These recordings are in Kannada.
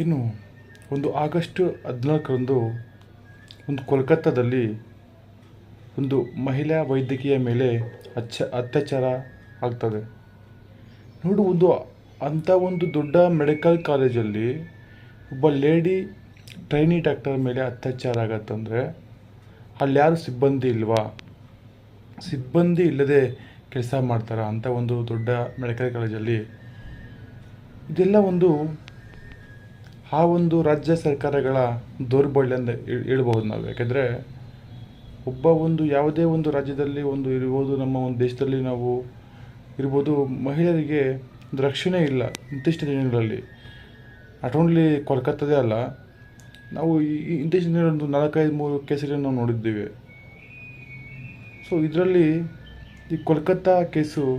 ಇನ್ನು ಒಂದು ಆಗಸ್ಟ್ ಹದಿನಾಲ್ಕರಂದು ಒಂದು ಕೋಲ್ಕತ್ತಾದಲ್ಲಿ ಒಂದು ಮಹಿಳಾ ವೈದ್ಯಕೀಯ ಮೇಲೆ ಅಚ್ಚ ಅತ್ಯಾಚಾರ ಆಗ್ತದೆ. ನೋಡು, ಒಂದು ಅಂಥ ಒಂದು ದೊಡ್ಡ ಮೆಡಿಕಲ್ ಕಾಲೇಜಲ್ಲಿ ಒಬ್ಬ ಲೇಡಿ ಟ್ರೈನಿ ಡಾಕ್ಟರ್ ಮೇಲೆ ಅತ್ಯಾಚಾರ ಆಗತ್ತಂದರೆ ಅಲ್ಲಿ ಯಾರು ಸಿಬ್ಬಂದಿ ಇಲ್ವಾ? ಸಿಬ್ಬಂದಿ ಇಲ್ಲದೆ ಕೆಲಸ ಮಾಡ್ತಾರ ಅಂಥ ಒಂದು ದೊಡ್ಡ ಮೆಡಿಕಲ್ ಕಾಲೇಜಲ್ಲಿ? ಇದೆಲ್ಲ ಒಂದು ಆ ಒಂದು ರಾಜ್ಯ ಸರ್ಕಾರಗಳ ದೌರ್ಬಲ್ಯ ಅಂತ ಹೇಳ್- ಹೇಳ್ಬೋದು ನಾವು. ಯಾಕೆಂದರೆ ಒಬ್ಬ ಒಂದು ಯಾವುದೇ ಒಂದು ರಾಜ್ಯದಲ್ಲಿ ಒಂದು ಇರ್ಬೋದು, ನಮ್ಮ ಒಂದು ದೇಶದಲ್ಲಿ ನಾವು ಇರ್ಬೋದು, ಮಹಿಳೆಯರಿಗೆ ಒಂದು ರಕ್ಷಣೆ ಇಲ್ಲ ಇಂತಿಷ್ಟು ದಿನಗಳಲ್ಲಿ. ನಾಟ್ ಓನ್ಲಿ ಕೋಲ್ಕತ್ತಾದೇ ಅಲ್ಲ, ನಾವು ಈ- ಇಂತಿಷ್ಟು ದಿನ ಒಂದು ನಾಲ್ಕೈದು, ಮೂರು ಕೇಸುಗಳನ್ನು ನಾವು ನೋಡಿದ್ದೀವಿ. ಸೊ ಇದರಲ್ಲಿ ಈ ಕೋಲ್ಕತ್ತಾ ಕೇಸು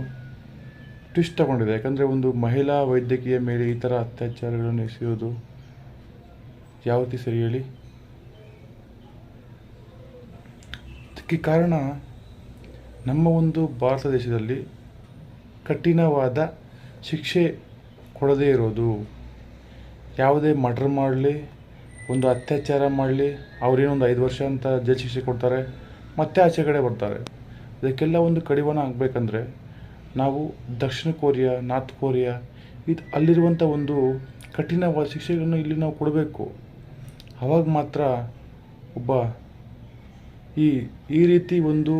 ಟ್ವಿಸ್ಟ್ ತಗೊಂಡಿದೆ. ಯಾಕಂದರೆ ಒಂದು ಮಹಿಳಾ ವೈದ್ಯಕೀಯ ಮೇಲೆ ಈ ಥರ ಅತ್ಯಾಚಾರಗಳನ್ನು ಎಸೆಯೋದು ಯಾವ ರೀತಿ ಸರಿ ಹೇಳಿ? ಇದಕ್ಕೆ ಕಾರಣ ನಮ್ಮ ಒಂದು ಭಾರತ ದೇಶದಲ್ಲಿ ಕಠಿಣವಾದ ಶಿಕ್ಷೆ ಕೊಡದೇ ಇರೋದು. ಯಾವುದೇ ಮರ್ಡರ್ ಮಾಡಲಿ, ಒಂದು ಅತ್ಯಾಚಾರ ಮಾಡಲಿ, ಅವ್ರೇನೊಂದು ಐದು ವರ್ಷ ಅಂತ ಜೈಲು ಶಿಕ್ಷೆ ಕೊಡ್ತಾರೆ, ಮತ್ತೆ ಆಚೆ ಕಡೆ ಬರ್ತಾರೆ. ಅದಕ್ಕೆಲ್ಲ ಒಂದು ಕಡಿವಾಣ ಆಗಬೇಕಂದ್ರೆ ನಾವು ದಕ್ಷಿಣ ಕೊರಿಯಾ, ನಾರ್ತ್ ಕೊರಿಯಾ, ಇದು ಅಲ್ಲಿರುವಂಥ ಒಂದು ಕಠಿಣವಾದ ಶಿಕ್ಷೆಗಳನ್ನು ಇಲ್ಲಿ ನಾವು ಕೊಡಬೇಕು. ಆವಾಗ ಮಾತ್ರ ಒಬ್ಬ ಈ ಈ ರೀತಿ ಒಂದು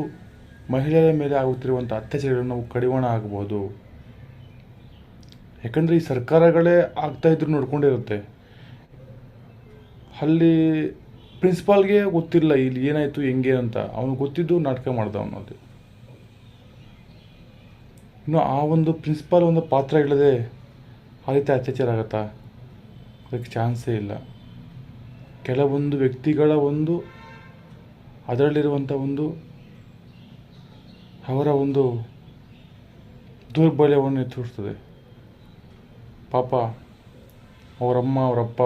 ಮಹಿಳೆಯರ ಮೇಲೆ ಆಗುತ್ತಿರುವಂಥ ಅತ್ಯಾಚಾರಗಳನ್ನು ನಾವು ಕಡಿವಾಣ ಆಗ್ಬೋದು. ಯಾಕಂದರೆ ಈ ಸರ್ಕಾರಗಳೇ ಆಗ್ತಾ ಇದ್ರು ನೋಡ್ಕೊಂಡಿರುತ್ತೆ ಅಲ್ಲಿ ಪ್ರಿನ್ಸಿಪಾಲ್ಗೆ ಗೊತ್ತಿಲ್ಲ ಇಲ್ಲಿ ಏನಾಯಿತು, ಹೆಂಗೆ ಅಂತ. ಅವನು ಗೊತ್ತಿದ್ದು ನಾಟಕ ಮಾಡ್ದ ಅವನಲ್ಲಿ ಇನ್ನು ಆ ಒಂದು ಪ್ರಿನ್ಸಿಪಾಲ್ ಒಂದು ಪಾತ್ರ ಇಲ್ಲದೆ ಆ ರೀತಿ ಅತ್ಯಾಚಾರ ಆಗತ್ತಾ? ಅದಕ್ಕೆ ಚಾನ್ಸೇ ಇಲ್ಲ. ಕೆಲವೊಂದು ವ್ಯಕ್ತಿಗಳ ಒಂದು ಅದರಲ್ಲಿರುವಂಥ ಒಂದು ಅವರ ಒಂದು ದೌರ್ಬಲ್ಯವನ್ನು ತೋರಿಸ್ತದೆ ಪಾಪ ಅವರಮ್ಮ ಅವರಪ್ಪ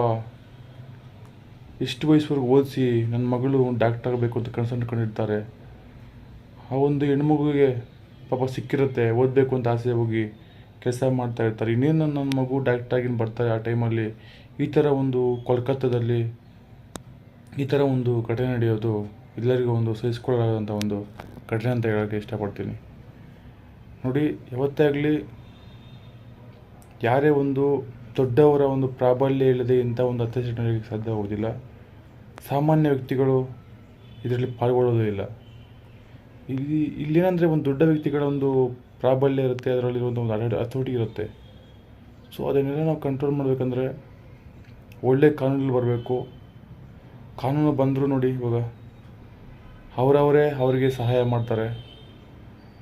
ಇಷ್ಟು ವಯಸ್ಸುವರೆಗೂ ಓದಿಸಿ ನನ್ನ ಮಗಳು ಡಾಕ್ಟರ್ ಆಗಬೇಕು ಅಂತ ಕನಸು ಅಂದ್ಕೊಂಡಿರ್ತಾರೆ ಆ ಒಂದು ಹೆಣ್ಮಗುಗೆ ಪಾಪ ಸಿಕ್ಕಿರುತ್ತೆ, ಓದಬೇಕು ಅಂತ ಆಸೆ ಹೋಗಿ ಕೆಲಸ ಮಾಡ್ತಾ ಇರ್ತಾರೆ. ಇನ್ನೇನು ನನ್ನ ಮಗು ಡಾಕ್ಟರ್ ಆಗಿ ಬರ್ತಾರೆ ಆ ಟೈಮಲ್ಲಿ ಈ ಥರ ಒಂದು ಕೋಲ್ಕತ್ತಾದಲ್ಲಿ ಈ ಥರ ಒಂದು ಘಟನೆ ನಡೆಯೋದು ಎಲ್ಲರಿಗೂ ಒಂದು ಸಹಿಸ್ಕೊಳ್ಳಲಾಗದಂಥ ಒಂದು ಘಟನೆ ಅಂತ ಹೇಳೋಕ್ಕೆ ಇಷ್ಟಪಡ್ತೀನಿ. ನೋಡಿ, ಯಾವತ್ತೇ ಆಗಲಿ ಯಾರೇ ಒಂದು ದೊಡ್ಡವರ ಒಂದು ಪ್ರಾಬಲ್ಯ ಇಲ್ಲದೆ ಇಂಥ ಒಂದು ಅತ್ಯಾಚಾರ ನಡೆಯಲಿಕ್ಕೆ ಸಾಧ್ಯ ಆಗೋದಿಲ್ಲ. ಸಾಮಾನ್ಯ ವ್ಯಕ್ತಿಗಳು ಇದರಲ್ಲಿ ಪಾಲ್ಗೊಳ್ಳೋದು ಇಲ್ಲ. ಇಲ್ಲಿ, ಇಲ್ಲೇನಂದರೆ ಒಂದು ದೊಡ್ಡ ವ್ಯಕ್ತಿಗಳ ಒಂದು ಪ್ರಾಬಲ್ಯ ಇರುತ್ತೆ ಅದರಲ್ಲಿರುವಂಥ ಒಂದು ಅಡ ಅಥಾರಿಟಿ ಇರುತ್ತೆ. ಸೊ ಅದನ್ನೆಲ್ಲ ನಾವು ಕಂಟ್ರೋಲ್ ಮಾಡಬೇಕಂದ್ರೆ ಒಳ್ಳೆ ಕಾನೂನಲ್ಲಿ ಬರಬೇಕು. ಕಾನೂನು ಬಂದರು ನೋಡಿ ಇವಾಗ. ಅವರವರೇ ಅವರಿಗೆ ಸಹಾಯ ಮಾಡ್ತಾರೆ.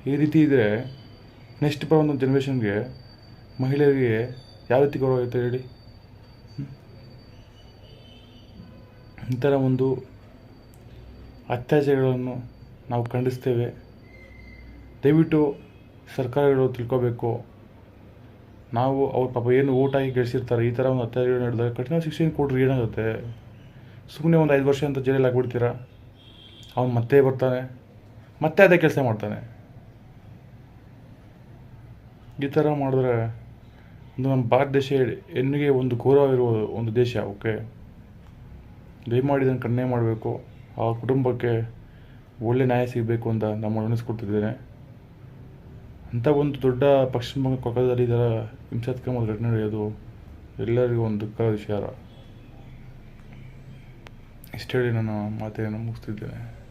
ಈ ರೀತಿ ಇದ್ದರೆ ನೆಕ್ಸ್ಟ್ ಬರೋ ಜನ್ರೇಷನ್ಗೆ ಮಹಿಳೆಯರಿಗೆ ಯಾವ ರೀತಿ ಗೌರವ ಆಗುತ್ತೆ ಹೇಳಿ? ಈ ಒಂದು ಅತ್ಯಾಚಾರಗಳನ್ನು ನಾವು ಖಂಡಿಸ್ತೇವೆ. ದಯವಿಟ್ಟು ಸರ್ಕಾರಗಳು ತಿಳ್ಕೊಬೇಕು. ನಾವು ಅವ್ರ ಪಾಪ ಏನು ಊಟ ಆಗಿ ಗೆಲ್ಸಿರ್ತಾರೆ, ಈ ಥರ ಒಂದು ಅತ್ಯಾಚಾರ ನಡೆದಾಗ ಕಠಿಣ ಶಿಕ್ಷೆ ಕೊಟ್ಟರೆ ಏನಾಗುತ್ತೆ? ಸುಮ್ಮನೆ ಒಂದು ಐದು ವರ್ಷ ಅಂತ ಜೈಲಲ್ಲಿ ಹಾಕ್ಬಿಡ್ತೀರಾ ಅವನು ಮತ್ತೆ ಬರ್ತಾನೆ. ಮತ್ತೆ ಅದೇ ಕೆಲಸ ಮಾಡ್ತಾನೆ. ಈ ಥರ ಮಾಡಿದ್ರೆ ಒಂದು ನಮ್ಮ ಭಾರತ ದೇಶ ಹೆಣ್ಣಿಗೆ ಒಂದು ಗೌರವ ಇರುವ ಒಂದು ದೇಶ ಓಕೆ ದಯಮಾಡಿ ಇದನ್ನು ಕಣ್ಣೆ ಮಾಡಬೇಕು. ಆ ಕುಟುಂಬಕ್ಕೆ ಒಳ್ಳೆ ನ್ಯಾಯ ಸಿಗಬೇಕು ಅಂತ ನಮ್ಮ ಅನಿಸ್ಕೊಡ್ತಿದ್ದೇನೆ ಅಂಥ ಒಂದು ದೊಡ್ಡ ಪಶ್ಚಿಮ ಬಂಗಾಳ ಕೊಕ್ಕದಲ್ಲಿ ಇದರ ಹಿಂಸಾತ್ಮಕ ಘಟನೆ ನಡೆಯೋದು ಎಲ್ಲರಿಗೂ ಒಂದು ದುಃಖದ ವಿಚಾರ ಇಷ್ಟು ಹೇಳಿ ನಾನು ಮಾತೇನು ಮುಗಿಸ್ತಿದ್ದೇನೆ.